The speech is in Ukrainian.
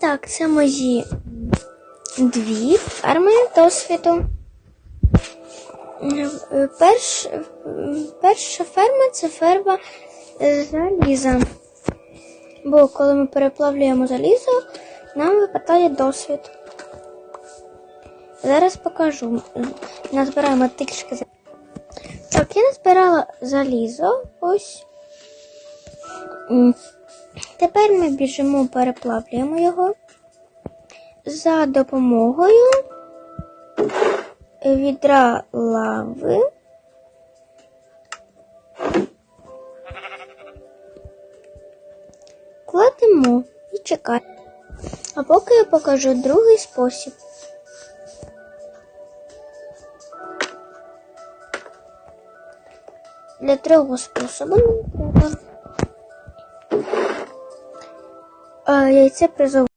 Так, це мої дві ферми досвіду. Е, Перш, перша ферма це ферма е, заліза. Бо коли ми переплавлюємо залізо, нам випадає досвід. Зараз покажу. Назбираємо трішки. за- Так, я назбирала залізо. Ось. Тепер ми біжимо, переплавлюємо його за допомогою відра лави. Кладемо і чекаємо. А поки я покажу другий спосіб. Для другого способу нам треба яйце призову.